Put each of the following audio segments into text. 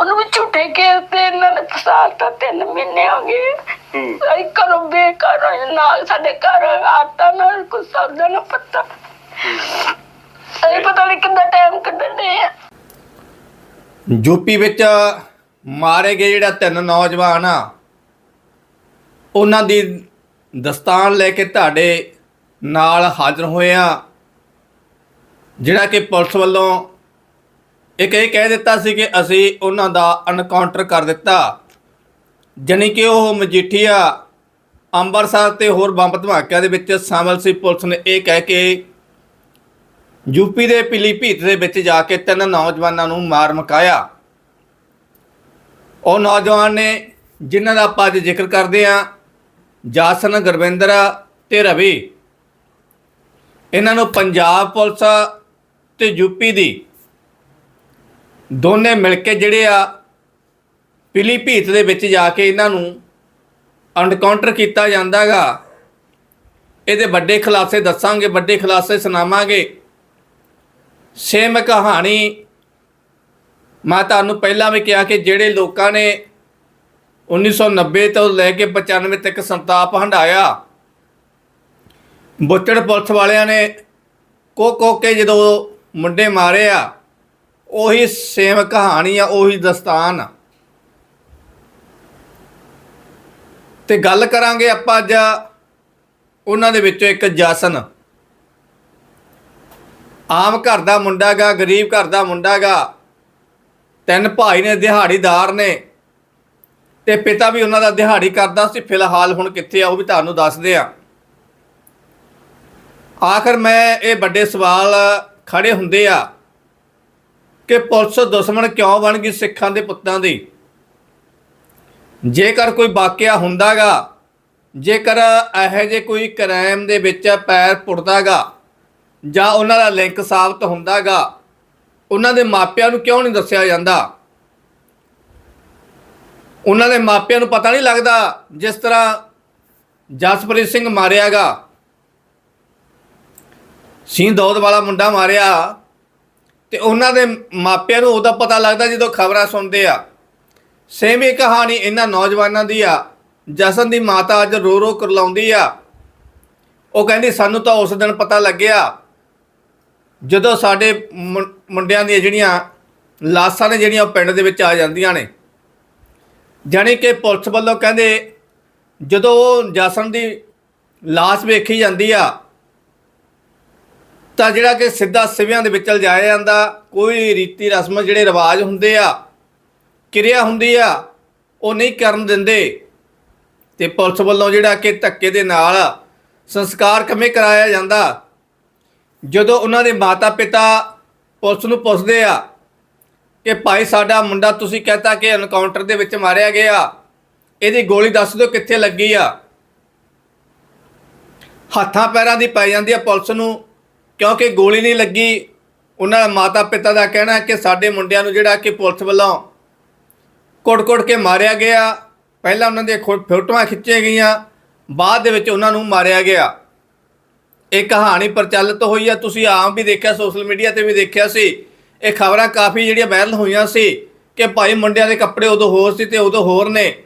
ਉਹਨੂੰ ਵੀ ਝੂਠੇ ਕੇਸ ਤੇ ਇਹਨਾਂ ਨੇ ਫਸਾਤਾ ਤਿੰਨ ਮਹੀਨੇ ਹੋ ਗਏ। ਹੂੰ। ਅਸੀਂ ਘਰੋਂ ਬੇਘਰ ਹੋਏ ਨਾ ਸਾਡੇ ਘਰ ਆਟਾ ਨਾ ਕੁਛ ਸਬਜ਼ਾ ਨਾ ਪੱਤਾ। ਅਸੀਂ ਪਤਾ ਨਹੀਂ ਕਿੰਨਾ ਟਾਈਮ ਕੱਢਣੇ ਆ। ਯੂਪੀ ਵਿੱਚ ਮਾਰੇ ਗਏ ਜਿਹੜਾ ਤਿੰਨ ਨੌਜਵਾਨ ਆ ਉਹਨਾਂ ਦੀ ਦਸਤਾਨ ਲੈ ਕੇ ਤੁਹਾਡੇ ਨਾਲ ਹਾਜ਼ਰ ਹੋਏ ਆ ਜਿਹੜਾ ਕਿ ਪੁਲਿਸ ਵੱਲੋਂ ਇੱਕ ਇਹ ਕਹਿ ਦਿੱਤਾ ਸੀ ਕਿ ਅਸੀਂ ਉਹਨਾਂ ਦਾ ਐਨਕਾਊਂਟਰ ਕਰ ਦਿੱਤਾ। ਜਾਣੀ ਕਿ ਉਹ ਮਜੀਠੀਆ ਅੰਮ੍ਰਿਤਸਰ ਤੇ ਹੋਰ ਬੰਬ ਧਮਾਕਿਆਂ ਦੇ ਵਿੱਚ ਸ਼ਾਮਲ ਸੀ। ਪੁਲਿਸ ਨੇ ਇਹ ਕਹਿ ਕੇ ਯੂਪੀ ਦੇ ਪਿਲੀਭੀਤ ਦੇ ਵਿੱਚ ਜਾ ਕੇ ਤਿੰਨ ਨੌਜਵਾਨਾਂ ਨੂੰ ਮਾਰ ਮੁਕਾਇਆ। ਉਹ ਨੌਜਵਾਨ ਨੇ ਜਿਨ੍ਹਾਂ ਦਾ ਆਪਾਂ ਅੱਜ ਜ਼ਿਕਰ ਕਰਦੇ ਆ ਜਾਸਨ, ਗੁਰਵਿੰਦਰ ਤੇ ਰਵੀ। ਇਹਨਾਂ ਨੂੰ ਪੰਜਾਬ ਪੁਲਿਸ ਤੇ ਯੂਪੀ ਦੀ ਦੋਨੇ ਮਿਲ ਕੇ ਜਿਹੜੇ ਆ ਪਿਲੀਭੀਤ ਦੇ ਵਿੱਚ ਜਾ ਕੇ ਇਹਨਾਂ ਨੂੰ ਅਨਕਾਊਂਟਰ ਕੀਤਾ ਜਾਂਦਾਗਾ। ਇਹਦੇ ਵੱਡੇ ਖੁਲਾਸੇ ਦੱਸਾਂਗੇ, ਵੱਡੇ ਖੁਲਾਸੇ ਸੁਣਾਵਾਂਗੇ। ਸੇਮ ਕਹਾਣੀ ਮੈਂ ਤੁਹਾਨੂੰ ਪਹਿਲਾਂ ਵੀ ਕਿਹਾ ਕਿ ਜਿਹੜੇ ਲੋਕਾਂ ਨੇ 1990 ਤੋਂ ਲੈ ਕੇ 95 ਤੱਕ ਸੰਤਾਪ ਹੰਡਾਇਆ ਬੁੱਚੜ ਪੁਲਿਸ ਵਾਲਿਆਂ ਨੇ ਕੋ ਕੋ ਕੇ ਜਦੋਂ ਮੁੰਡੇ ਮਾਰੇ ਆ ਉਹੀ ਸੇਮ ਕਹਾਣੀ ਆ, ਉਹੀ ਦਸਤਾਨ ਆ। ਤੇ ਗੱਲ ਕਰਾਂਗੇ ਆਪਾਂ ਅੱਜ ਉਹਨਾਂ ਦੇ ਵਿੱਚੋਂ ਇੱਕ ਜਸਨ। ਆਮ ਘਰ ਦਾ ਮੁੰਡਾ ਗਾ, ਗਰੀਬ ਘਰ ਦਾ ਮੁੰਡਾ ਗਾ। ਤਿੰਨ ਭਾਈ ਨੇ, ਦਿਹਾੜੀਦਾਰ ਨੇ। ਤੇ ਪਿਤਾ ਵੀ ਉਹਨਾਂ ਦਾ ਦਿਹਾੜੀ ਕਰਦਾ ਸੀ। ਫਿਲਹਾਲ ਹੁਣ ਕਿੱਥੇ ਆ, ਉਹ ਵੀ ਤੁਹਾਨੂੰ ਦੱਸਦੇ ਆ। ਆਖਰ ਮੈਂ ਇਹ ਵੱਡੇ ਸਵਾਲ ਖੜੇ ਹੁੰਦੇ ਆ। ਕਿ ਪੁਲਿਸ ਦੁਸ਼ਮਣ ਕਿਉਂ ਬਣ ਗਈ ਸਿੱਖਾਂ ਦੇ ਪੁੱਤਾਂ ਦੀ? ਜੇਕਰ ਕੋਈ ਵਾਕਿਆ ਹੁੰਦਾਗਾ, ਜੇਕਰ ਇਹੋ ਜੇ ਕੋਈ ਕ੍ਰਾਈਮ ਦੇ ਵਿੱਚ ਪੈਰ ਪੁੱਟਦਾਗਾ, ਜਾਂ ਉਹਨਾਂ ਦਾ ਲਿੰਕ ਸਾਬਤ ਹੁੰਦਾਗਾ, ਉਹਨਾਂ ਦੇ ਮਾਪਿਆਂ ਨੂੰ ਕਿਉਂ ਨਹੀਂ ਦੱਸਿਆ ਜਾਂਦਾ? ਉਹਨਾਂ ਦੇ ਮਾਪਿਆਂ ਨੂੰ ਪਤਾ ਨਹੀਂ ਲੱਗਦਾ ਜਿਸ ਤਰ੍ਹਾਂ ਜਸਪ੍ਰੀਤ ਸਿੰਘ ਮਾਰਿਆਗਾ। ਸਿੰਘ ਦੌਦ ਵਾਲਾ ਮੁੰਡਾ ਮਾਰਿਆ। ਤੇ ਉਹਨਾਂ ਦੇ ਮਾਪਿਆਂ ਨੂੰ ਉਹਦਾ ਪਤਾ ਲੱਗਦਾ ਜਦੋਂ ਖਬਰਾਂ ਸੁਣਦੇ ਆ। ਸੇਮ ਹੀ ਕਹਾਣੀ ਇਹਨਾਂ ਨੌਜਵਾਨਾਂ ਦੀ ਆ। ਜਸਨ ਦੀ ਮਾਤਾ ਅੱਜ ਰੋ ਰੋ ਕਰਲਾਉਂਦੀ ਆ। ਉਹ ਕਹਿੰਦੀ, ਸਾਨੂੰ ਤਾਂ ਉਸ ਦਿਨ ਪਤਾ ਲੱਗਿਆ ਜਦੋਂ ਸਾਡੇ ਮੁੰ- ਮੁੰਡਿਆਂ ਦੀਆਂ ਜਿਹੜੀਆਂ ਲਾਸ਼ਾਂ ਨੇ ਜਿਹੜੀਆਂ ਉਹ ਪਿੰਡ ਦੇ ਵਿੱਚ ਆ ਜਾਂਦੀਆਂ ਨੇ। ਜਾਣੀ ਕਿ ਪੁਲਿਸ ਵੱਲੋਂ ਕਹਿੰਦੇ ਜਦੋਂ ਉਹ ਜਸਨ ਦੀ ਲਾਸ਼ ਵੇਖੀ ਜਾਂਦੀ ਆ ਤਾਂ ਜਿਹੜਾ ਕਿ ਸਿੱਧਾ ਸਿਵਿਆਂ ਦੇ ਵਿੱਚ ਲਿਜਾਇਆ ਜਾਂਦਾ, ਕੋਈ ਰੀਤੀ ਰਸਮ ਜਿਹੜੇ ਰਿਵਾਜ ਹੁੰਦੇ ਆ, ਕਿਰਿਆ ਹੁੰਦੀ ਆ, ਉਹ ਨਹੀਂ ਕਰਨ ਦਿੰਦੇ। ਤੇ ਪੁਲਿਸ ਵੱਲੋਂ ਜਿਹੜਾ ਕਿ ਧੱਕੇ ਦੇ ਨਾਲ ਸੰਸਕਾਰ ਕਿਵੇਂ ਕਰਾਇਆ ਜਾਂਦਾ? ਜਦੋਂ ਉਹਨਾਂ ਦੇ ਮਾਤਾ ਪਿਤਾ ਪੁਲਿਸ ਨੂੰ ਪੁੱਛਦੇ ਆ ਕਿ ਭਾਈ ਸਾਡਾ ਮੁੰਡਾ ਤੁਸੀਂ ਕਹਤਾ ਕਿ ਐਨਕਾਊਂਟਰ ਦੇ ਵਿੱਚ ਮਾਰਿਆ ਗਿਆ, ਇਹਦੀ ਗੋਲੀ ਦੱਸ ਦਿਓ ਕਿੱਥੇ ਲੱਗੀ ਆ? ਹੱਥਾਂ ਪੈਰਾਂ ਦੀ ਪੈ ਜਾਂਦੀ ਆ ਪੁਲਿਸ ਨੂੰ। ਕਿਉਂਕਿ ਗੋਲੀ ਨਹੀਂ ਲੱਗੀ, ਉਹਨਾਂ ਮਾਤਾ ਪਿਤਾ ਦਾ ਕਹਿਣਾ ਕਿ ਸਾਡੇ ਮੁੰਡਿਆਂ ਨੂੰ ਜਿਹੜਾ ਕਿ ਪੁਲਿਸ ਵੱਲੋਂ ਕੁੱਟ-ਕੁੱਟ ਕੇ ਮਾਰਿਆ ਗਿਆ। ਪਹਿਲਾਂ ਉਹਨਾਂ ਦੀਆਂ ਖੋ- ਫੋਟੋਆਂ ਖਿੱਚੀਆਂ ਗਈਆਂ, ਬਾਅਦ ਦੇ ਵਿੱਚ ਉਹਨਾਂ ਨੂੰ ਮਾਰਿਆ ਗਿਆ। ਇਹ ਕਹਾਣੀ ਪ੍ਰਚਲਿਤ ਹੋਈ ਆ, ਤੁਸੀਂ ਆਮ ਵੀ ਦੇਖਿਆ, ਸੋਸ਼ਲ ਮੀਡੀਆ ਤੇ ਵੀ ਦੇਖਿਆ ਸੀ। ਇਹ ਖਬਰਾਂ ਕਾਫੀ ਜਿਹੜੀਆਂ ਵਾਇਰਲ ਹੋਈਆਂ ਸੀ ਕਿ ਭਾਈ ਮੁੰਡਿਆਂ ਦੇ ਕੱਪੜੇ ਉਦੋਂ ਹੋਰ ਸੀ ਤੇ ਉਦੋਂ ਹੋਰ ਨੇ।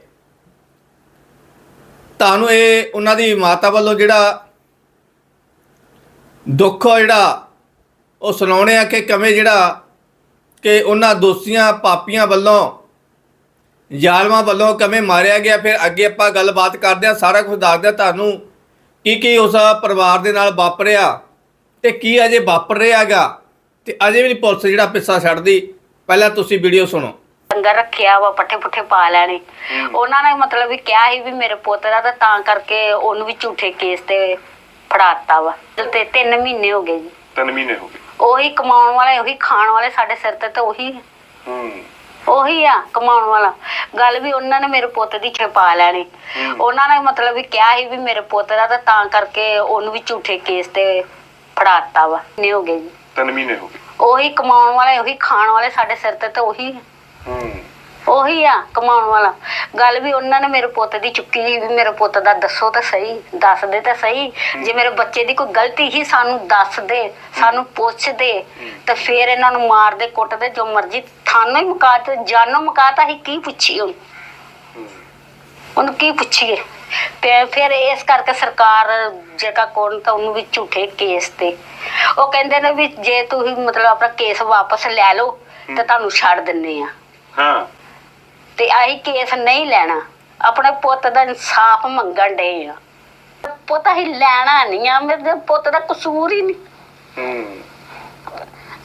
ਤੁਹਾਨੂੰ ਇਹ, ਉਹਨਾਂ ਦੀ ਮਾਤਾ ਵੱਲੋਂ ਜਿਹੜਾ ਦੁੱਖ ਜਿਹੜਾ ਉਹ ਸੁਣਾਉਣੇ ਆ ਕਿ ਕਿਵੇਂ ਜਿਹੜਾ ਕਿ ਉਹਨਾਂ ਦੋਸ਼ੀਆਂ ਪਾਪੀਆਂ ਵੱਲੋਂ ਜ਼ਾਲਮਾਂ ਵੱਲੋਂ ਕਿਵੇਂ ਮਾਰਿਆ ਗਿਆ। ਫਿਰ ਅੱਗੇ ਆਪਾਂ ਗੱਲਬਾਤ ਕਰਦੇ ਆ ਸਾਰਾ ਕੁਝ ਦੱਸਦੇ ਆ ਤੁਹਾਨੂੰ ਕੀ ਕੀ ਉਸ ਪਰਿਵਾਰ ਦੇ ਨਾਲ ਵਾਪਰਿਆ ਤੇ ਕੀ ਅਜੇ ਵਾਪਰ ਰਿਹਾਗਾ ਤੇ ਅਜੇ ਵੀ ਪੁਲਿਸ ਜਿਹੜਾ ਪਿੱਛਾ ਛੱਡਦੀ। ਪਹਿਲਾਂ ਤੁਸੀਂ ਵੀਡੀਓ ਸੁਣੋ। ਡੰਗਰ ਰੱਖਿਆ ਵਾ ਪੱਠੇ ਪੁੱਠੇ ਪਾ ਲੈਣੇ। ਉਹਨਾਂ ਨੇ ਮਤਲਬ ਵੀ ਕਿਹਾ ਸੀ ਵੀ ਮੇਰੇ ਪੁੱਤ ਦਾ ਤਾਂ ਤਾਂ ਕਰਕੇ ਉਹਨੂੰ ਵੀ ਝੂਠੇ ਕੇਸ ਤੇ ਫੜਾਤਾ ਵਾ। ਤੇ 3 ਮਹੀਨੇ ਹੋ ਗਏ ਜੀ। ਤਿੰਨ ਮਹੀਨੇ ਹੋ ਗਏ। ਉਹੀ ਕਮਾਉਣ ਵਾਲੇ ਉਹੀ ਖਾਣ ਵਾਲੇ ਸਾਡੇ ਸਿਰ ਤੇ ਤਾਂ ਉਹੀ ਹੂੰ। ਉਹੀ ਆ ਕਮਾਉਣ ਵਾਲਾ। ਗੱਲ ਵੀ ਉਹਨਾਂ ਨੇ ਮੇਰੇ ਪੁੱਤ ਦੀ ਛਪਾ ਲੈਣੀ। ਉਹਨਾਂ ਨੇ ਮਤਲਬ ਵੀ ਕਿਹਾ ਸੀ ਵੀ ਮੇਰੇ ਪੁੱਤ ਦਾ ਤਾਂ ਤਾਂ ਕਰਕੇ ਉਹਨੂੰ ਵੀ ਝੂਠੇ ਕੇਸ ਤੇ ਫੜਾਤਾ ਵਾ। ਨੇ ਹੋ ਗਏ ਜੀ। ਤਿੰਨ ਮਹੀਨੇ ਹੋ ਗਏ। ਉਹੀ ਕਮਾਉਣ ਵਾਲੇ ਉਹੀ ਖਾਣ ਵਾਲੇ ਸਾਡੇ ਸਿਰ ਤੇ ਤਾਂ ਉਹੀ ਹੂੰ। ਉਹ ਆ ਕਮਾਉਣ ਵਾਲਾ। ਗੱਲ ਵੀ ਉਹਨਾਂ ਨੇ ਮੇਰੇ ਪੁੱਤ ਦੀ ਚੁੱਕੀ ਸੀ ਵੀ ਮੇਰੇ ਪੁੱਤ ਦਾ ਦੱਸੋ ਤਾਂ ਸਹੀ ਦੱਸ ਦੇ ਤਾਂ ਸਹੀ। ਜੇ ਮੇਰੇ ਬੱਚੇ ਦੀ ਕੋਈ ਗਲਤੀ ਹੀ ਸਾਨੂੰ ਦੱਸ ਦੇ ਸਾਨੂੰ ਪੁੱਛ ਦੇ। ਤੇ ਫਿਰ ਇਹਨਾਂ ਨੂੰ ਮਾਰ ਦੇ ਕੁੱਟ ਦੇ ਜੋ ਮਰਜ਼ੀ ਥਾਨੋਂ ਹੀ ਮੁਕਾ ਤੇ ਜਾਨੋਂ ਮੁਕਾ ਤਾਂ ਹੀ ਕੀ ਪੁੱਛੀ ਹੁਣ? ਉਹਨੂੰ ਕੀ ਪੁੱਛੀਏ? ਤੇ ਫਿਰ ਇਸ ਕਰਕੇ ਸਰਕਾਰ ਜਿਹੜਾ ਕੋਣ ਤਾਂ ਉਹਨੂੰ ਵੀ ਝੂਠੇ ਕੇਸ ਤੇ। ਉਹ ਕਹਿੰਦੇ ਨੇ ਵੀ ਜੇ ਤੁਸੀਂ ਮਤਲਬ ਆਪਣਾ ਕੇਸ ਵਾਪਸ ਲੈ ਲਓ ਤੇ ਤੁਹਾਨੂੰ ਛੱਡ ਦਿੰਨੇ ਆ। ਹਾਂ। ਤੇ ਆਹੀ ਕੇਸ ਨਹੀਂ ਲੈਣਾ। ਆਪਣੇ ਪੁੱਤ ਦਾ ਇਨਸਾਫ ਮੰਗਣ ਡੇ ਆ। ਪੁੱਤ ਹੀ ਲੈਣਾ ਨਹੀਂ ਆ ਮੇਰੇ ਪੁੱਤ ਦਾ ਕਸੂਰ ਹੀ ਨਹੀਂ ਹੂੰ।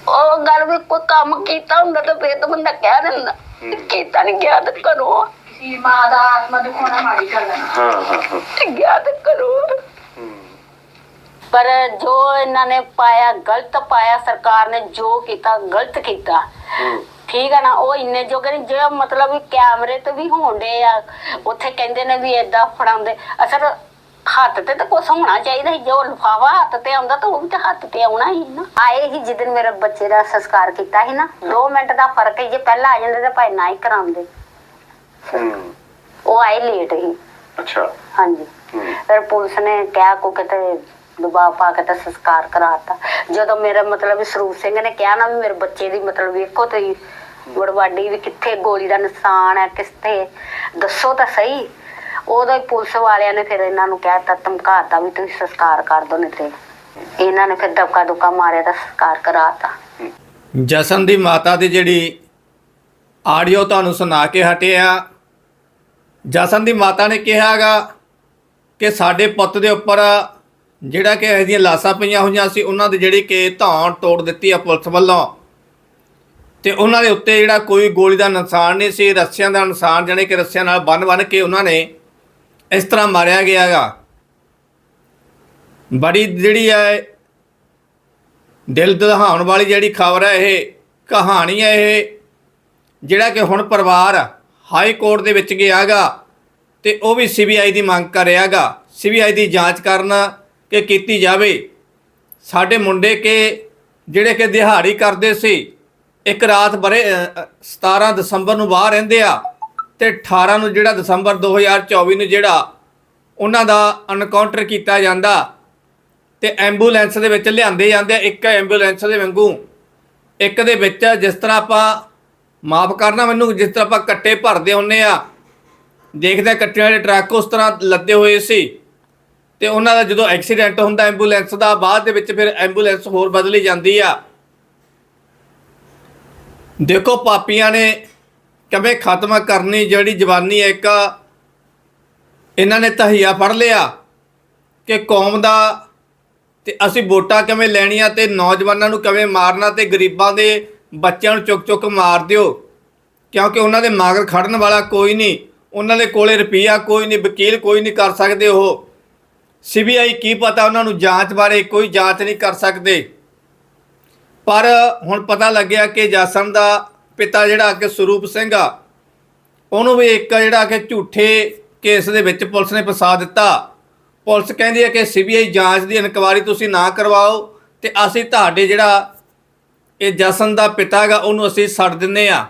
ਉਹ ਗੱਲ ਵੀ ਕੋਈ ਕੰਮ ਕੀਤਾ ਹੁੰਦਾ ਤਾਂ ਫੇਰ ਤਾਂ ਬੰਦਾ ਕਹਿ ਦਿੰਦਾ। ਕੀਤਾ ਨਹੀਂ ਗਿਆ ਤਾਂ ਕਰੋ ਸੀ ਮਾਂ ਦਾ ਆਤਮਾ ਦਿਖਾਉਣਾ ਮਾੜੀ ਗੱਲ ਹੈ ਹਾਂ ਹਾਂ। ਹਾਂ ਗਿਆ ਤਾਂ ਕਰੋ ਹੂੰ। ਪਰ ਜੋ ਇਹਨਾਂ ਨੇ ਪਾਇਆ ਗਲਤ ਪਾਇਆ ਸਰਕਾਰ ਨੇ ਜੋ ਕੀਤਾ ਗਲਤ ਕੀਤਾ। ਹੂੰ। ਠੀਕ ਹੈ ਨਾ ਉਹ ਇੰਨੇ ਜੋਗੇ ਨਹੀਂ ਜਿਹੜਾ ਮਤਲਬ ਵੀ ਕੈਮਰੇ ਤੇ ਵੀ ਹੋਣਦੇ ਆ ਉੱਥੇ ਕਹਿੰਦੇ ਨੇ ਵੀ ਏਦਾਂ ਫੜਾਉਂਦੇ ਅਸਲ ਹੱਥ ਤੇ ਤਾਂ ਕੁਛ ਹੋਣਾ ਚਾਹੀਦਾ ਸੀ ਜੋ ਲਿਫਾਫਾ ਹੱਥ ਤੇ ਆਉਂਦਾ ਤਾਂ ਉਹ ਵੀ ਤਾਂ ਹੱਥ ਤੇ ਆਉਣਾ ਹੀ ਨਾ। ਆਏ ਹੀ ਜਿੱਦਨ ਮੇਰੇ ਬੱਚੇ ਦਾ ਸੰਸਕਾਰ ਕੀਤਾ ਸੀ ਨਾ 2 ਮਿੰਟ ਦਾ ਫ਼ਰਕ ਹੀ ਜੇ ਪਹਿਲਾਂ ਆ ਜਾਂਦੇ ਤਾਂ ਭਾਈ ਨਾ ਹੀ ਕਰਾਉਂਦੇ। ਹੂੰ। ਉਹ ਆਏ ਲੇਟ ਹੀ ਅੱਛਾ। ਹਾਂਜੀ। ਫਿਰ ਪੁਲਿਸ ਨੇ ਕਿਹਾ ਕੋ ਕਿਤੇ ਦਬਾਅ ਪਾ ਕੇ ਤਾਂ ਸੰਸਕਾਰ ਕਰਾਤਾ ਜਦੋਂ ਮੇਰੇ ਮਤਲਬ ਸਰੂਪ ਸਿੰਘ ਨੇ ਕਿਹਾ ਨਾ ਵੀ ਮੇਰੇ ਬੱਚੇ ਦੀ ਮਤਲਬ ਵੇਖੋ ਤੁਸੀਂ ਵੜਵਾਡੀ ਵੀ ਕਿੱਥੇ ਗੋਲੀ ਦਾ ਨਿਸ਼ਾਨ ਹੈ ਕਿੱਥੇ ਦੱਸੋ ਤਾਂ ਸਹੀ। ਉਦੋਂ ਹੀ ਪੁਲਿਸ ਵਾਲਿਆਂ ਨੇ ਫਿਰ ਇਹਨਾਂ ਨੂੰ ਕਹਿਤਾ, ਧਮਕਾਤਾ ਵੀ ਤੁਸੀਂ ਸੰਸਕਾਰ ਕਰ ਦੋ ਨਹੀਂ ਤੇ। ਇਹਨਾਂ ਨੇ ਫਿਰ ਦਬਕਾ ਦੁੱਕਾ ਮਾਰਿਆ ਤਾਂ ਸੰਸਕਾਰ ਕਰਾਤਾ। ਜਸਨ ਦੀ ਮਾਤਾ ਦੀ ਜਿਹੜੀ ਆਡੀਓ ਤੁਹਾਨੂੰ ਸੁਣਾ ਕੇ ਹਟੇ ਆ। ਜਸਨ ਦੀ ਮਾਤਾ ਨੇ ਕਿਹਾਗਾ ਕਿ ਸਾਡੇ ਪੁੱਤ ਦੇ ਉੱਪਰ ਜਿਹੜਾ ਕਿ ਇਹਦੀਆਂ ਲਾਸਾਂ ਪਈਆਂ ਹੋਈਆਂ ਸੀ, ਉਹਨਾਂ ਦੀ ਜਿਹੜੀ ਕਿ ਧੌਣ ਤੋੜ ਦਿੱਤੀ ਆ ਪੁਲਿਸ ਵੱਲੋਂ। ਤੇ ਉਹਨਾਂ ਦੇ ਉੱਤੇ ਜਿਹੜਾ ਕੋਈ ਗੋਲੀ ਦਾ ਨਿਸ਼ਾਨ ਨਹੀਂ ਸੀ, ਰੱਸਿਆਂ ਦਾ ਨਿਸ਼ਾਨ ਜਾਣੀ ਕਿ ਰੱਸਿਆਂ ਨਾਲ ਬੰਨ-ਬੰਨ ਕੇ ਉਹਨਾਂ ਨੇ ਇਸ ਤਰ੍ਹਾਂ ਮਾਰਿਆ ਗਿਆਗਾ ਬੜੀ ਜਿਹੜੀ ਹੈ, ਦਿਲ ਦਹਾਉਣ ਵਾਲੀ ਜਿਹੜੀ ਖਬਰ ਹੈ, ਇਹ ਕਹਾਣੀ ਹੈ ਇਹ, ਜਿਹੜਾ ਕਿ ਹੁਣ ਪਰਿਵਾਰ ਹਾਈ ਕੋਰਟ ਦੇ ਵਿੱਚ ਗਿਆਗਾ ਤੇ ਉਹ ਵੀ ਸੀਬੀਆਈ ਦੀ ਮੰਗ ਕਰ ਰਿਹਾਗਾ ਸੀਬੀਆਈ ਦੀ ਜਾਂਚ ਕਰਨ ਕਿ ਕੀਤੀ ਜਾਵੇ। ਸਾਡੇ ਮੁੰਡੇ ਕੇ, ਜਿਹੜੇ ਕਿ ਦਿਹਾੜੀ ਕਰਦੇ ਸੀ ਇੱਕ ਰਾਤ ਬਰੇ ਅ, 17 ਦਸੰਬਰ ਨੂੰ ਬਾਹਰ ਰਹਿੰਦੇ ਆ ਤੇ 18 ਨੂੰ ਜਿਹੜਾ ਦਸੰਬਰ 2024 ਨੂੰ ਜਿਹੜਾ ਉਹਨਾਂ ਦਾ ਐਨਕਾਊਂਟਰ ਕੀਤਾ ਜਾਂਦਾ ਤੇ ਐਂਬੂਲੈਂਸ ਦੇ ਵਿੱਚ ਲਿਆਂਦੇ ਜਾਂਦੇ ਆ ਇੱਕ ਐਂਬੂਲੈਂਸ ਦੇ ਵਾਂਗੂ। ਇੱਕ ਦੇ ਵਿੱਚ ਜਿਸ ਤਰ੍ਹਾਂ ਆਪਾਂ ਮਾਫ ਕਰਨਾ ਮੈਨੂੰ ਜਿਸ ਤਰ੍ਹਾਂ ਆਪਾਂ ਕੱਟੇ ਭਰਦੇ ਹੁੰਨੇ ਆ ਦੇਖਦੇ ਆ ਕੱਟਿਆਂ ਵਾਲੇ ਟਰੱਕ ਉਸ ਤਰ੍ਹਾਂ ਲੱਦੇ ਹੋਏ ਸੀ ਤੇ ਉਹਨਾਂ ਦਾ ਜਦੋਂ ਐਕਸੀਡੈਂਟ ਹੁੰਦਾ ਐਂਬੂਲੈਂਸ ਦਾ ਬਾਅਦ ਦੇ ਵਿੱਚ ਫਿਰ ਐਂਬੂਲੈਂਸ ਹੋਰ ਬਦਲੀ ਜਾਂਦੀ ਆ। ਦੇਖੋ ਪਾਪੀਆਂ ਨੇ ਕਿਵੇਂ ਖਤਮ ਕਰਨੀ, ਜਿਹੜੀ ਜਵਾਨੀ ਇੱਕ, ਇਹਨਾਂ ਨੇ ਤਹੀਆ ਫੜ ਲਿਆ ਕਿ ਕੌਮ ਦਾ ਤੇ ਅਸੀਂ ਵੋਟਾਂ ਕਿਵੇਂ ਲੈਣੀਆਂ ਤੇ ਨੌਜਵਾਨਾਂ ਨੂੰ ਕਿਵੇਂ ਮਾਰਨਾ ਤੇ ਗਰੀਬਾਂ ਦੇ ਬੱਚਿਆਂ ਨੂੰ ਚੁੱਕ ਚੁੱਕ ਮਾਰ ਦਿਓ। ਕਿਉਂਕਿ ਉਹਨਾਂ ਦੇ ਮਾਗਰ ਖੜਨ ਵਾਲਾ ਕੋਈ ਨਹੀਂ, ਉਹਨਾਂ ਦੇ ਕੋਲੇ ਰੁਪਈਆ ਕੋਈ ਨਹੀਂ, ਵਕੀਲ ਕੋਈ ਨਹੀਂ ਕਰ ਸਕਦੇ ਉਹ। ਸੀਬੀਆਈ ਕੀ ਪਤਾ ਉਹਨਾਂ ਨੂੰ ਜਾਂਚ ਬਾਰੇ, ਕੋਈ ਜਾਂਚ ਨਹੀਂ ਕਰ ਸਕਦੇ। ਪਰ ਹੁਣ ਪਤਾ ਲੱਗਿਆ ਕਿ ਜਾਸਨ ਦਾ ਪਿਤਾ ਜਿਹੜਾ ਕਿ ਸਰੂਪ ਸਿੰਘ ਆ, ਉਹਨੂੰ ਵੀ ਇੱਕ ਜਿਹੜਾ ਕਿ ਝੂਠੇ ਕੇਸ ਦੇ ਵਿੱਚ ਪੁਲਿਸ ਨੇ ਫਸਾ ਦਿੱਤਾ। ਪੁਲਿਸ ਕਹਿੰਦੀ ਹੈ ਕਿ ਸੀਬੀਆਈ ਜਾਂਚ ਦੀ ਇਨਕੁਆਇਰੀ ਤੁਸੀਂ ਨਾ ਕਰਵਾਓ ਤੇ ਅਸੀਂ ਤੁਹਾਡੇ ਜਿਹੜਾ ਇਹ ਜਸਨ ਦਾ ਪਿਤਾ ਹੈਗਾ, ਉਹਨੂੰ ਅਸੀਂ ਛੱਡ ਦਿੰਨੇ ਆ।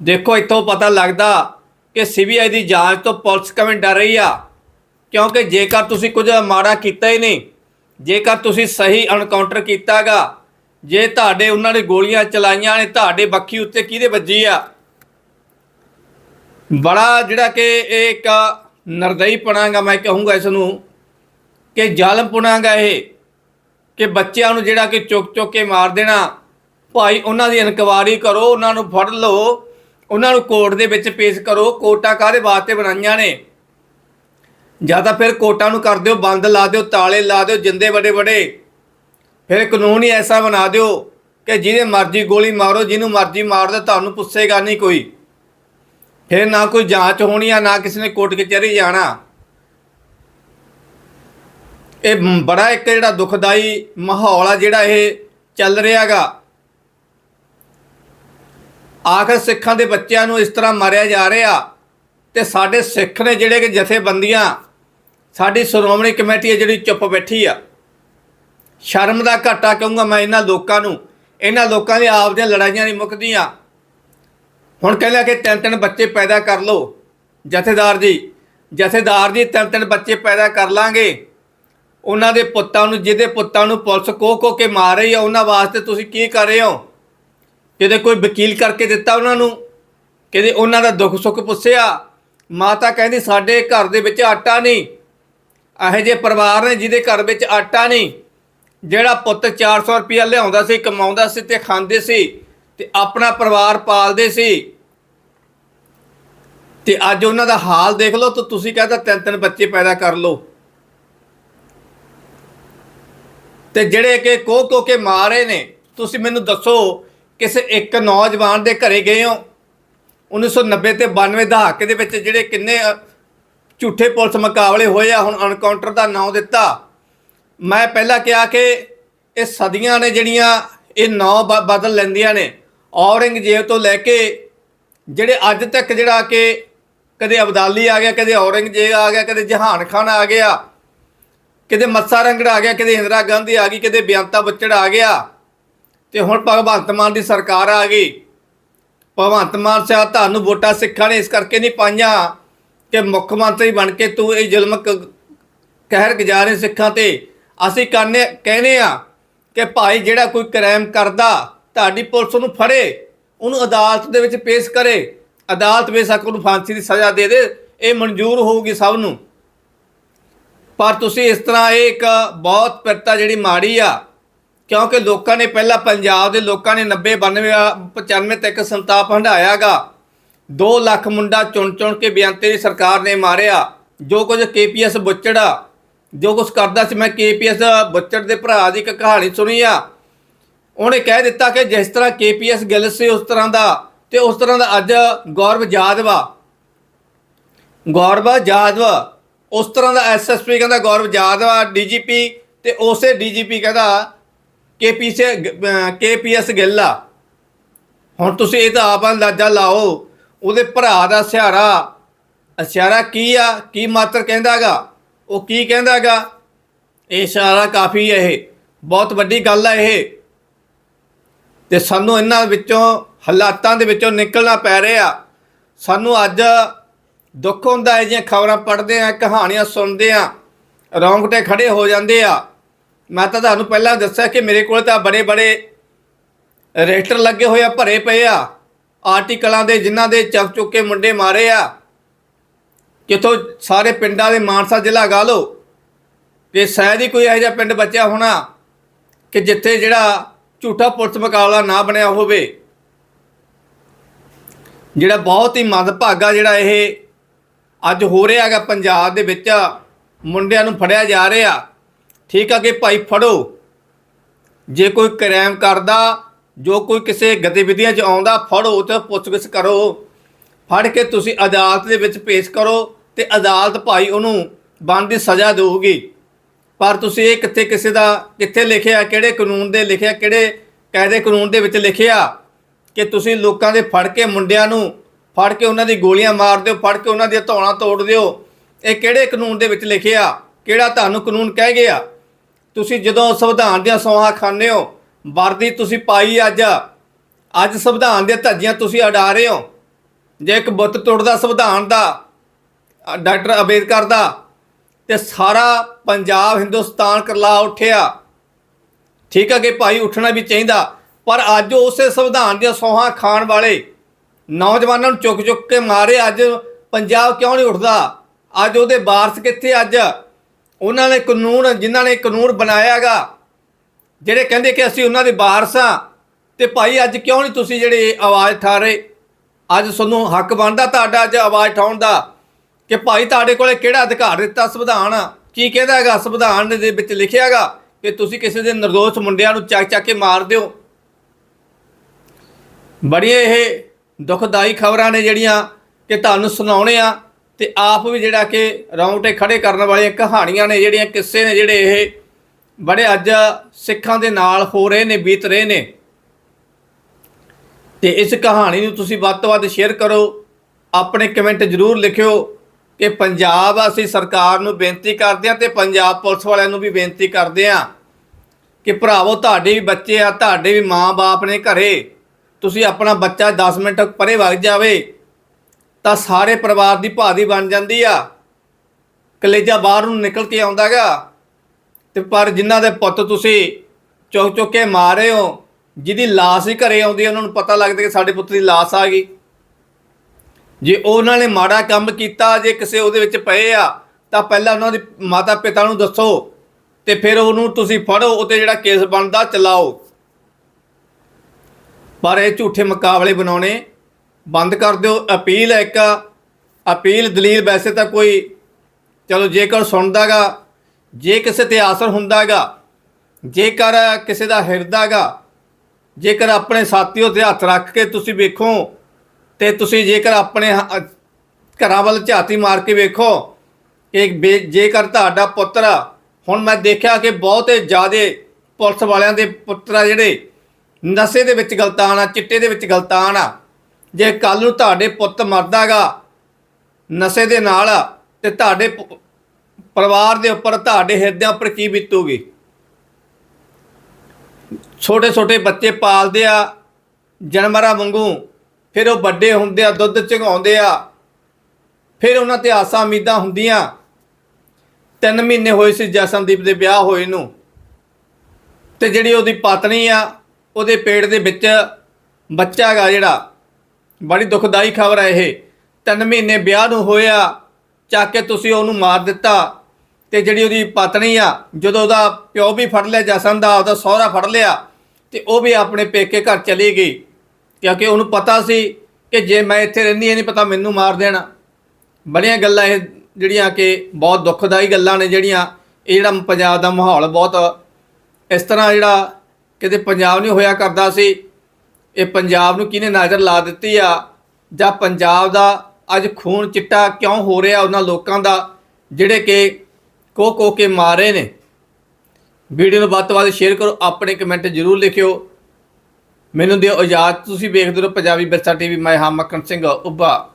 ਦੇਖੋ, ਇੱਥੋਂ ਪਤਾ ਲੱਗਦਾ ਕਿ ਸੀਬੀਆਈ ਦੀ ਜਾਂਚ ਤੋਂ ਪੁਲਿਸ ਕਿਵੇਂ ਡਰ ਰਹੀ ਆ, ਕਿਉਂਕਿ ਜੇਕਰ ਤੁਸੀਂ ਕੁਝ ਮਾੜਾ ਕੀਤਾ ਹੀ ਨਹੀਂ, ਜੇਕਰ ਤੁਸੀਂ ਸਹੀ ਐਨਕਾਊਂਟਰ ਕੀਤਾਗਾ ਜੇ ਤੁਹਾਡੇ ਉਹਨਾਂ ਨੇ ਗੋਲੀਆਂ ਚਲਾਈਆਂ ਨੇ, ਤੁਹਾਡੇ ਬੱਖੀ ਉੱਤੇ ਕਿਹਦੇ ਵੱਜੀ ਆ? ਬੜਾ ਜਿਹੜਾ ਕਿ ਇਹ ਇੱਕ ਨਰਦਈ ਪਣਾਗਾ, ਮੈਂ ਕਹੂੰਗਾ ਇਸ ਨੂੰ ਕਿ ਜ਼ਾਲਮ ਪੁਣਾਗਾ ਇਹ, ਕਿ ਬੱਚਿਆਂ ਨੂੰ ਜਿਹੜਾ ਕਿ ਚੁੱਕ ਚੁੱਕ ਕੇ ਮਾਰ ਦੇਣਾ। ਭਾਈ, ਉਹਨਾਂ ਦੀ ਇਨਕੁਆਰੀ ਕਰੋ, ਉਹਨਾਂ ਨੂੰ ਫੜ ਲਓ, ਉਹਨਾਂ ਨੂੰ ਕੋਰਟ ਦੇ ਵਿੱਚ ਪੇਸ਼ ਕਰੋ ਕੋਰਟਾਂ ਕਾਹਦੇ ਵਾਸਤੇ ਬਣਾਈਆਂ ਨੇ? ਜਾਂ ਤਾਂ ਫਿਰ ਕੋਰਟਾਂ ਨੂੰ ਕਰ ਦਿਓ, ਬੰਦ ਲਾ ਦਿਓ, ਤਾਲੇ ਲਾ ਦਿਓ, ਜਿੰਦੇ ਬੜੇ ਬੜੇ ਫਿਰ ਕਾਨੂੰਨ ਹੀ ਐਸਾ ਬਣਾ ਦਿਓ ਕਿ ਜਿਹਦੇ ਮਰਜ਼ੀ ਗੋਲੀ ਮਾਰੋ, ਜਿਹਨੂੰ ਮਰਜ਼ੀ ਮਾਰ ਦਿਓ, ਤੁਹਾਨੂੰ ਪੁੱਛੇਗਾ ਨਹੀਂ ਕੋਈ। ਫਿਰ ਨਾ ਕੋਈ ਜਾਂਚ ਹੋਣੀ ਆ, ਨਾ ਕਿਸੇ ਨੇ ਕੋਰਟ ਕਚਹਿਰੀ ਜਾਣਾ। ਇਹ ਬੜਾ ਇੱਕ ਜਿਹੜਾ ਦੁਖਦਾਈ ਮਾਹੌਲ ਆ, ਜਿਹੜਾ ਇਹ ਚੱਲ ਰਿਹਾਗਾ ਆਖਰ ਸਿੱਖਾਂ ਦੇ ਬੱਚਿਆਂ ਨੂੰ ਇਸ ਤਰ੍ਹਾਂ ਮਾਰਿਆ ਜਾ ਰਿਹਾ ਤੇ ਸਾਡੇ ਸਿੱਖ ਨੇ ਜਿਹੜੇ ਕਿ ਜਥੇਬੰਦੀਆਂ, ਸਾਡੀ ਸ਼੍ਰੋਮਣੀ ਕਮੇਟੀ ਹੈ ਜਿਹੜੀ ਚੁੱਪ ਬੈਠੀ ਆ। ਸ਼ਰਮ ਦਾ ਘਾਟਾ ਕਹੂੰਗਾ ਮੈਂ ਇਹਨਾਂ ਲੋਕਾਂ ਨੂੰ। ਇਹਨਾਂ ਲੋਕਾਂ ਦੀ ਆਪ ਦੀਆਂ ਲੜਾਈਆਂ ਨਹੀਂ ਮੁੱਕਦੀਆਂ। ਹੁਣ ਕਹਿੰਦਾ ਕਿ ਤਿੰਨ ਤਿੰਨ ਬੱਚੇ ਪੈਦਾ ਕਰ ਲਓ। ਜਥੇਦਾਰ ਜੀ ਜਥੇਦਾਰ ਜੀ, ਤਿੰਨ ਤਿੰਨ ਬੱਚੇ ਪੈਦਾ ਕਰ ਲਾਂਗੇ। ਉਹਨਾਂ ਦੇ ਪੁੱਤਾਂ ਨੂੰ, ਜਿਹਦੇ ਪੁੱਤਾਂ ਨੂੰ ਪੁਲਿਸ ਕੋਹ ਕੋ ਕੇ ਮਾਰ ਰਹੀ ਆ, ਉਹਨਾਂ ਵਾਸਤੇ ਤੁਸੀਂ ਕੀ ਕਰ ਰਹੇ ਹੋ? ਕਿਤੇ ਕੋਈ ਵਕੀਲ ਕਰਕੇ ਦਿੱਤਾ ਉਹਨਾਂ ਨੂੰ ਕਿਤੇ ਉਹਨਾਂ ਦਾ ਦੁੱਖ ਸੁੱਖ ਪੁੱਛਿਆ? ਮਾਤਾ ਕਹਿੰਦੀ, ਸਾਡੇ ਘਰ ਦੇ ਵਿੱਚ ਆਟਾ ਨਹੀਂ। ਇਹੋ ਜਿਹੇ ਪਰਿਵਾਰ ਨੇ ਜਿਹਦੇ ਘਰ ਵਿੱਚ ਆਟਾ ਨਹੀਂ। ਜਿਹੜਾ ਪੁੱਤ 400 ਰੁਪਇਆ ਲਿਆਉਂਦਾ ਸੀ, ਕਮਾਉਂਦਾ ਸੀ ਤੇ ਖਾਂਦੇ ਸੀ ਤੇ ਆਪਣਾ ਪਰਿਵਾਰ ਪਾਲਦੇ ਸੀ। ਤੇ ਅੱਜ ਉਹਨਾਂ ਦਾ ਹਾਲ ਦੇਖ ਲਓ ਤਾਂ ਤੁਸੀਂ ਕਹਿੰਦਾ ਤਿੰਨ ਤਿੰਨ ਬੱਚੇ ਪੈਦਾ ਕਰ ਲਓ। ਤੇ ਜਿਹੜੇ ਕਿ ਕੋ ਕੋ ਕੇ ਮਾਰੇ ਨੇ, ਤੁਸੀਂ ਮੈਨੂੰ ਦੱਸੋ, ਕਿਸੇ ਇੱਕ ਨੌਜਵਾਨ ਦੇ ਘਰੇ ਗਏ ਹੋ? 1990 ਤੇ 92 ਦਹਾਕੇ ਦੇ ਵਿੱਚ ਜਿਹੜੇ ਕਿੰਨੇ ਝੂਠੇ ਪੁਲਿਸ ਮੁਕਾਬਲੇ ਹੋਏ ਆ, ਹੁਣ ਅਨਕਾਊਂਟਰ ਦਾ ਨਾਂ ਦਿੱਤਾ। ਮੈਂ ਪਹਿਲਾਂ ਕਿਹਾ ਕਿ ਇਹ ਸਦੀਆਂ ਨੇ ਜਿਹੜੀਆਂ ਇਹ ਨੌ ਬ- ਬਦਲ ਲੈਂਦੀਆਂ ਨੇ। ਔਰੰਗਜ਼ੇਬ ਤੋਂ ਲੈ ਕੇ ਜਿਹੜੇ ਅੱਜ ਤੱਕ ਜਿਹੜਾ ਕਿ ਕਦੇ ਅਬਦਾਲੀ ਆ ਗਿਆ, ਕਦੇ ਔਰੰਗਜ਼ੇਬ ਆ ਗਿਆ, ਕਦੇ ਜਹਾਨ ਖਾਨ ਆ ਗਿਆ, ਕਦੇ ਮੱਸਾ ਰੰਗੜ ਆ ਗਿਆ, ਕਦੇ ਇੰਦਰਾ ਗਾਂਧੀ ਆ ਗਈ, ਕਦੇ ਬਿਆੰਤਾ ਬੱਚੜ ਆ ਗਿਆ। ਤੇ ਹੁਣ ਭਗਵੰਤ ਮਾਨ ਦੀ ਸਰਕਾਰ ਆ ਗਈ। ਭਗਵੰਤ ਮਾਨ ਸਾਹਿਬ ਤੁਹਾਨੂੰ ਵੋਟਾਂ ਸਿੱਖਾਂ ਨੇ, ਇਸ ਕਰਕੇ ਨਹੀਂ ਪਾਈਆਂ ਕਿ ਮੁੱਖ ਮੰਤਰੀ ਬਣ ਕੇ ਤੂੰ ਇਹ ਜ਼ੁਲਮ ਕ- ਕਹਿਰ ਗੁਜ਼ਾਰੇ ਸਿੱਖਾਂ ਤੇ। ਅਸੀਂ ਕਹਿੰਦੇ ਕਹਿੰਦੇ ਆ ਕਿ ਭਾਈ ਜਿਹੜਾ ਕੋਈ ਕ੍ਰਾਈਮ ਕਰਦਾ, ਤੁਹਾਡੀ ਪੁਲਿਸ ਉਹਨੂੰ ਫੜੇ, ਉਹਨੂੰ ਅਦਾਲਤ ਦੇ ਵਿੱਚ ਪੇਸ਼ ਕਰੇ। ਅਦਾਲਤ ਬੇਸ਼ੱਕ ਉਹਨੂੰ ਫਾਂਸੀ ਦੀ ਸਜ਼ਾ ਦੇ ਦੇ, ਇਹ ਮਨਜ਼ੂਰ ਹੋਊਗੀ ਸਭ ਨੂੰ। ਪਰ ਤੁਸੀਂ ਇਸ ਤਰ੍ਹਾਂ ਇਹ ਇੱਕ ਬਹੁਤ ਪਿਰਤਾ ਜਿਹੜੀ ਮਾੜੀ ਆ, ਕਿਉਂਕਿ ਲੋਕਾਂ ਨੇ ਪਹਿਲਾਂ ਪੰਜਾਬ ਦੇ ਲੋਕਾਂ ਨੇ 90 92 95 ਤੱਕ ਸੰਤਾਪ ਹੰਡਾਇਆਗਾ 2 ਲੱਖ ਮੁੰਡਾ ਚੁਣ ਚੁਣ ਕੇ ਬਿਆੰਤੇ ਦੀ ਸਰਕਾਰ ਨੇ ਮਾਰਿਆ, ਜੋ ਕੁਝ ਕੇਪੀਐਸ ਬੁੱਚੜਾ ਜੋ ਕੁਝ ਕਰਦਾ ਸੀ, ਮੈਂ ਕੇਪੀਐਸ ਬੱਚੜ ਦੇ ਭਰਾ ਦੀ ਇੱਕ ਕਹਾਣੀ ਸੁਣੀ ਆ। ਉਹਨੇ ਕਹਿ ਦਿੱਤਾ ਕਿ ਜਿਸ ਤਰ੍ਹਾਂ ਕੇਪੀਐਸ ਗਿੱਲ ਸੀ, ਉਸ ਤਰ੍ਹਾਂ ਦਾ ਤੇ ਉਸ ਤਰ੍ਹਾਂ ਦਾ ਅੱਜ ਗੌਰਵ ਜਾਦਵਾ ਗੌਰਵ ਜਾਦਵ, ਉਸ ਤਰ੍ਹਾਂ ਦਾ ਐਸਐਸਪੀ ਕਹਿੰਦਾ ਗੌਰਵ ਜਾਦਵ ਡੀਜੀਪੀ ਤੇ ਉਸੇ ਡੀਜੀਪੀ ਕਹਿੰਦਾ ਕੇਪੀਐਸ ਕੇਪੀਐਸ ਗਿੱਲ ਆ। ਹੁਣ ਤੁਸੀਂ ਇਹ ਤਾਂ ਆਪ ਅੰਦਾਜ਼ਾ ਲਾਓ, ਉਹਦੇ ਭਰਾ ਦਾ ਸਿਹਾਰਾ ਇਸ਼ਾਰਾ ਕੀ ਆ, ਕੀ ਮਾਤਰ ਕਹਿੰਦਾਗਾ? ਉਹ ਕੀ ਕਹਿੰਦਾਗਾ? ਇਹ ਇਸ਼ਾਰਾ ਕਾਫੀ ਹੈ ਇਹ। ਬਹੁਤ ਵੱਡੀ ਗੱਲ ਹੈ ਇਹ। ਤੇ ਸਾਨੂੰ ਇਹਨਾਂ ਵਿੱਚੋਂ ਹਾਲਾਤਾਂ ਦੇ ਵਿੱਚੋਂ ਨਿਕਲਣਾ ਪੈ ਰਿਹਾ। ਸਾਨੂੰ ਅੱਜ ਦੁੱਖ ਹੁੰਦਾ ਹੈ, ਜਿਹੀਆਂ ਖਬਰਾਂ ਪੜ੍ਹਦੇ ਆ ਕਹਾਣੀਆਂ ਸੁਣਦੇ ਆ ਰੌਂਗਟੇ ਖੜੇ ਹੋ ਜਾਂਦੇ ਆ। ਮੈਂ ਤਾਂ ਤੁਹਾਨੂੰ ਪਹਿਲਾਂ ਦੱਸਿਆ ਕਿ ਮੇਰੇ ਕੋਲ ਤਾਂ ਬੜੇ ਬੜੇ ਰਜਿਸਟਰ ਲੱਗੇ ਹੋਏ ਆ, ਭਰੇ ਪਏ ਆ। ਆਰਟੀਕਲਾਂ ਦੇ, ਜਿਨ੍ਹਾਂ ਦੇ ਚੱਕ ਚੁੱਕ ਕੇ ਮੁੰਡੇ ਮਾਰੇ ਆ। ਕਿਥੋਂ ਸਾਰੇ ਪਿੰਡਾਂ ਦੇ ਮਾਨਸਾ ਜ਼ਿਲ੍ਹਾ ਗਾ ਲਓ ਤੇ ਸ਼ਾਇਦ ਹੀ ਕੋਈ ਇਹੋ ਜਿਹਾ ਪਿੰਡ ਬਚਿਆ ਹੋਣਾ ਕਿ ਜਿੱਥੇ ਜਿਹੜਾ ਝੂਠਾ ਪੁਲਿਸ ਮੁਕਾਬਲਾ ਨਾ ਬਣਿਆ ਹੋਵੇ। ਜਿਹੜਾ ਬਹੁਤ ਹੀ ਮੰਦਭਾਗਾ ਜਿਹੜਾ ਇਹ ਅੱਜ ਹੋ ਰਿਹਾ ਹੈਗਾ ਪੰਜਾਬ ਦੇ ਵਿੱਚ, ਮੁੰਡਿਆਂ ਨੂੰ ਫੜਿਆ ਜਾ ਰਿਹਾ। ਠੀਕ ਆ ਕਿ ਭਾਈ ਫੜੋ। ਜੇ ਕੋਈ ਕ੍ਰਾਈਮ ਕਰਦਾ, ਜੋ ਕੋਈ ਕਿਸੇ ਗਤੀਵਿਧੀਆਂ 'ਚ ਆਉਂਦਾ, ਫੜੋ ਤੇ ਪੁੱਛਗਿੱਛ ਕਰੋ। ਫੜ ਕੇ ਤੁਸੀਂ ਅਦਾਲਤ ਦੇ ਵਿੱਚ ਪੇਸ਼ ਕਰੋ। ਤੇ ਅਦਾਲਤ ਭਾਈ ਉਹਨੂੰ ਬਣਦੀ ਸਜ਼ਾ ਦੇਊਗੀ। ਪਰ ਤੁਸੀਂ ਇਹ ਕਿੱਥੇ ਕਿਸੇ ਦਾ, ਕਿੱਥੇ ਲਿਖਿਆ, ਕਿਹੜੇ ਕਾਨੂੰਨ ਦੇ ਲਿਖਿਆ, ਕਿਹੜੇ ਕਾਇਦੇ ਕਾਨੂੰਨ ਦੇ ਵਿੱਚ ਲਿਖਿਆ ਕਿ ਤੁਸੀਂ ਲੋਕਾਂ ਦੇ ਫੜ ਕੇ ਮੁੰਡਿਆਂ ਨੂੰ, ਫੜ ਕੇ ਉਹਨਾਂ ਦੀ ਗੋਲੀਆਂ ਮਾਰ ਦਿਓ, ਫੜ ਕੇ ਉਹਨਾਂ ਦੀਆਂ ਧੌਣਾ ਤੋੜ ਦਿਓ, ਇਹ ਕਿਹੜੇ ਕਾਨੂੰਨ ਦੇ ਵਿੱਚ ਲਿਖਿਆ, ਕਿਹੜਾ ਤੁਹਾਨੂੰ ਕਾਨੂੰਨ ਕਹਿ ਗਿਆ? ਤੁਸੀਂ ਜਦੋਂ ਸੰਵਿਧਾਨ ਦੀਆਂ ਸੌਹਾਂ ਖਾਂਦੇ ਹੋ, ਵਰਦੀ ਤੁਸੀਂ ਪਾਈ ਅੱਜ ਅੱਜ ਸੰਵਿਧਾਨ ਦੀਆਂ ਧੱਜੀਆਂ ਤੁਸੀਂ ਅਡਾ ਰਹੇ ਹੋ। ਜੇ ਇੱਕ ਬੁੱਤ ਟੁੱਟਦਾ ਸੰਵਿਧਾਨ ਦਾ ਡਾਕਟਰ ਅੰਬੇਦਕਰ ਦਾ ਤੇ ਸਾਰਾ ਪੰਜਾਬ, ਹਿੰਦੁਸਤਾਨ ਕਰਲਾ ਉੱਠਿਆ। ਠੀਕ ਹੈ ਕਿ ਭਾਈ ਉੱਠਣਾ ਵੀ ਚਾਹੀਦਾ, ਪਰ ਅੱਜ ਉਸੇ ਸੰਵਿਧਾਨ ਦੀਆਂ ਸੋਹਾਂ ਖਾਣ ਵਾਲੇ ਨੌਜਵਾਨਾਂ ਨੂੰ ਚੁੱਕ ਚੁੱਕ ਕੇ ਮਾਰੇ, ਅੱਜ ਪੰਜਾਬ ਕਿਉਂ ਨਹੀਂ ਉੱਠਦਾ? ਅੱਜ ਉਹਦੇ ਵਾਰਸ ਕਿੱਥੇ ਅੱਜ? ਉਹਨਾਂ ਨੇ ਕਾਨੂੰਨ, ਜਿਨ੍ਹਾਂ ਨੇ ਕਾਨੂੰਨ ਬਣਾਇਆਗਾ ਜਿਹੜੇ ਕਹਿੰਦੇ ਕਿ ਅਸੀਂ ਉਹਨਾਂ ਦੇ ਵਾਰਸ ਹਾਂ, ਤੇ ਭਾਈ ਅੱਜ ਕਿਉਂ ਨਹੀਂ ਤੁਸੀਂ ਜਿਹੜੇ ਆਵਾਜ਼ ਠਾ ਰਹੇ? ਅੱਜ ਤੁਹਾਨੂੰ ਹੱਕ ਬਣਦਾ ਤੁਹਾਡਾ ਅੱਜ ਆਵਾਜ਼ ਠਾਉਣ ਦਾ। ਕਿ ਭਾਈ ਤੁਹਾਡੇ ਕੋਲੇ ਕਿਹੜਾ ਅਧਿਕਾਰ ਦਿੱਤਾ ਸੰਵਿਧਾਨ? ਕੀ ਕਹਿੰਦਾ ਹੈਗਾ ਸੰਵਿਧਾਨ ਦੇ ਵਿੱਚ ਲਿਖਿਆ ਹੈਗਾ ਕਿ ਤੁਸੀਂ ਕਿਸੇ ਦੇ ਨਿਰਦੋਸ਼ ਮੁੰਡਿਆਂ ਨੂੰ ਚੱਕ ਚੱਕ ਕੇ ਮਾਰ ਦਿਓ? ਬੜੀਆਂ ਇਹ ਦੁਖਦਾਈ ਖਬਰਾਂ ਨੇ ਜਿਹੜੀਆਂ ਕਿ ਤੁਹਾਨੂੰ ਸੁਣਾਉਣੇ ਆ ਤੇ ਆਪ ਵੀ ਜਿਹੜਾ ਕਿ ਰੌਂਟੇ ਖੜੇ ਕਰਨ ਵਾਲੀਆਂ ਕਹਾਣੀਆਂ ਨੇ ਜਿਹੜੀਆਂ ਕਿੱਸੇ ਨੇ ਜਿਹੜੇ ਇਹ ਬੜੇ ਅੱਜ ਸਿੱਖਾਂ ਦੇ ਨਾਲ ਹੋ ਰਹੇ ਨੇ, ਬੀਤ ਰਹੇ ਨੇ। ਤੇ ਇਸ ਕਹਾਣੀ ਨੂੰ ਤੁਸੀਂ ਵੱਧ ਤੋਂ ਵੱਧ ਸ਼ੇਅਰ ਕਰੋ, ਆਪਣੇ ਕਮੈਂਟ ਜ਼ਰੂਰ ਲਿਖਿਓ। ਕਿ ਪੰਜਾਬ ਅਸੀਂ ਸਰਕਾਰ ਨੂੰ ਬੇਨਤੀ ਕਰਦੇ ਹਾਂ ਤੇ ਪੰਜਾਬ ਪੁਲਿਸ ਵਾਲਿਆਂ ਨੂੰ ਵੀ ਬੇਨਤੀ ਕਰਦੇ ਹਾਂ ਕਿ ਭਰਾਵੋ, ਤੁਹਾਡੇ ਵੀ ਬੱਚੇ ਆ, ਤੁਹਾਡੇ ਵੀ ਮਾਂ-ਬਾਪ ਨੇ ਘਰੇ, ਤੁਸੀਂ ਆਪਣਾ ਬੱਚਾ 10 ਮਿੰਟ ਪਰੇ ਵਗ ਜਾਵੇ, ਤਾਂ ਸਾਰੇ ਪਰਿਵਾਰ ਦੀ ਭਾਦੀ ਬਣ ਜਾਂਦੀ ਆ। ਕਲੇਜਾ ਬਾਹਰ ਨੂੰ ਨਿਕਲ ਕੇ ਆਉਂਦਾਗਾ ਤੇ ਪਰ ਜਿਨ੍ਹਾਂ ਦੇ ਪੁੱਤ ਤੁਸੀਂ ਚੁੱਕ ਚੁੱਕ ਕੇ ਮਾਰੇ ਹੋ, ਜਿਹਦੀ ਲਾਸ਼ ਹੀ ਘਰੇ ਆਉਂਦੀ ਉਹਨਾਂ ਨੂੰ ਪਤਾ ਲੱਗਦਾ ਕਿ ਸਾਡੇ ਪੁੱਤ ਦੀ ਲਾਸ਼ ਆ ਗਈ। ਜੇ ਉਹਨਾਂ ਨੇ ਮਾੜਾ ਕੰਮ ਕੀਤਾ, ਜੇ ਕਿਸੇ ਉਹਦੇ ਵਿੱਚ ਪਏ ਆ, ਤਾਂ ਪਹਿਲਾਂ ਉਹਨਾਂ ਦੇ ਮਾਤਾ ਪਿਤਾ ਨੂੰ ਦੱਸੋ ਤੇ ਫਿਰ ਉਹਨੂੰ ਤੁਸੀਂ ਫੜੋ ਉਤੇ ਜਿਹੜਾ ਕੇਸ ਬਣਦਾ ਚਲਾਓ। ਪਰ ਇਹ ਝੂਠੇ ਮੁਕਾਬਲੇ ਬਣਾਉਣੇ ਬੰਦ ਕਰ ਦਿਓ। ਅਪੀਲ ਹੈ ਇੱਕ, ਅਪੀਲ ਦਲੀਲ ਵੈਸੇ ਤਾਂ ਕੋਈ, ਚਲੋ ਜੇਕਰ ਸੁਣਦਾਗਾ, ਜੇ ਕਿਸੇ ਤੇ ਆਸਰ ਹੁੰਦਾਗਾ, ਜੇਕਰ ਕਿਸੇ ਦਾ ਹਿਰਦਾਗਾ, ਜੇਕਰ ਆਪਣੇ ਸਾਥੀਓ ਤੇ ਹੱਥ ਰੱਖ ਕੇ ਤੁਸੀਂ ਵੇਖੋ ਤੇ ਤੁਸੀਂ ਜੇਕਰ ਆਪਣੇ ਹ- ਘਰਾਂ ਵੱਲ ਝਾਤੀ ਮਾਰ ਕੇ ਵੇਖੋ ਕਿ ਬੇ- ਜੇਕਰ ਤੁਹਾਡਾ ਪੁੱਤਰ, ਹੁਣ ਮੈਂ ਦੇਖਿਆ ਕਿ ਬਹੁਤੇ ਜ਼ਿਆਦੇ ਪੁਲਿਸ ਵਾਲਿਆਂ ਦੇ ਪੁੱਤਰ ਆ ਜਿਹੜੇ, ਨਸ਼ੇ ਦੇ ਵਿੱਚ ਗਲਤਾਨ ਆ, ਚਿੱਟੇ ਦੇ ਵਿੱਚ ਗਲਤਾਨ ਆ। ਜੇ ਕੱਲ ਨੂੰ ਤੁਹਾਡੇ ਪੁੱਤ ਮਰਦਾਗਾ ਨਸ਼ੇ ਦੇ ਨਾਲ, ਤੇ ਤੁਹਾਡੇ ਪ- ਪਰਿਵਾਰ ਦੇ ਉੱਪਰ, ਤੁਹਾਡੇ ਹਿਰਦਿਆਂ ਉੱਪਰ ਕੀ ਬੀਤੂਗੀ? ਛੋਟੇ ਛੋਟੇ ਬੱਚੇ ਪਾਲਦੇ ਆ ਜਨਮਰਾ ਵਾਂਗੂ ਫਿਰ ਉਹ ਵੱਡੇ ਹੁੰਦੇ ਆ, ਦੁੱਧ ਚਗਾਉਂਦੇ ਆ। ਫਿਰ ਉਹਨਾਂ ਤੇ ਆਸਾਂ ਉਮੀਦਾਂ ਹੁੰਦੀਆਂ। ਤਿੰਨ ਮਹੀਨੇ ਹੋਏ ਸੀ ਜਸਨਦੀਪ ਦੇ ਵਿਆਹ ਹੋਏ ਨੂੰ। ਤੇ ਜਿਹੜੀ ਉਹਦੀ ਪਤਨੀ ਆ, ਉਹਦੇ ਪੇਟ ਦੇ ਵਿੱਚ ਬੱਚਾ ਹੈਗਾ ਜਿਹੜਾ, ਬੜੀ ਦੁਖਦਾਈ ਖਬਰ ਹੈ ਇਹ। ਤਿੰਨ ਮਹੀਨੇ ਵਿਆਹ ਨੂੰ ਹੋਇਆ, ਚੱਕ ਕੇ ਤੁਸੀਂ ਉਹਨੂੰ ਮਾਰ ਦਿੱਤਾ। ਤੇ ਜਿਹੜੀ ਉਹਦੀ ਪਤਨੀ ਆ, ਜਦੋਂ ਉਹਦਾ ਪਿਓ ਵੀ ਫੜ ਲਿਆ, ਜਸਨ ਦਾ ਉਹਦਾ ਸਹੁਰਾ ਫੜ ਲਿਆ, ਤੇ ਉਹ ਵੀ ਆਪਣੇ ਪੇਕੇ ਘਰ ਚਲੀ ਗਈ। ਕਿਉਂਕਿ ਉਹਨੂੰ ਪਤਾ ਸੀ ਕਿ ਜੇ ਮੈਂ ਇੱਥੇ ਰਹਿੰਦੀ, ਇਹ ਨਹੀਂ ਪਤਾ ਮੈਨੂੰ ਮਾਰ ਦੇਣਾ। ਬੜੀਆਂ ਗੱਲਾਂ ਇਹ ਜਿਹੜੀਆਂ ਕਿ ਬਹੁਤ ਦੁੱਖਦਾਈ ਗੱਲਾਂ ਨੇ ਜਿਹੜੀਆਂ। ਇਹ ਜਿਹੜਾ ਪੰਜਾਬ ਦਾ ਮਾਹੌਲ ਬਹੁਤ ਇਸ ਤਰ੍ਹਾਂ ਜਿਹੜਾ ਕਿਤੇ ਪੰਜਾਬ ਨਹੀਂ ਹੋਇਆ ਕਰਦਾ ਸੀ। ਇਹ ਪੰਜਾਬ ਨੂੰ ਕਿਹਨੇ ਨਜ਼ਰ ਲਾ ਦਿੱਤੀ ਆ? ਜਾਂ ਪੰਜਾਬ ਦਾ ਅੱਜ ਖੂਨ ਚਿੱਟਾ ਕਿਉਂ ਹੋ ਰਿਹਾ ਉਹਨਾਂ ਲੋਕਾਂ ਦਾ, ਜਿਹੜੇ ਕਿ ਕੋ ਕੋ ਕੇ ਮਾਰੇ ਨੇ? ਵੀਡੀਓ ਨੂੰ ਵੱਧ ਤੋਂ ਵੱਧ ਸ਼ੇਅਰ ਕਰੋ, ਆਪਣੇ ਕਮੈਂਟ ਜ਼ਰੂਰ ਲਿਖਿਓ। ਮੈਨੂੰ ਦਿਓ ਇਜਾਜ਼ਤ ਤੁਸੀਂ ਵੇਖਦੇ ਰਹੋ ਪੰਜਾਬੀ ਵਿਰਸਾ ਟੀਵੀ ਮੈਂ ਹਾਂ ਮੱਖਣ ਸਿੰਘ ਉੱਭਾ।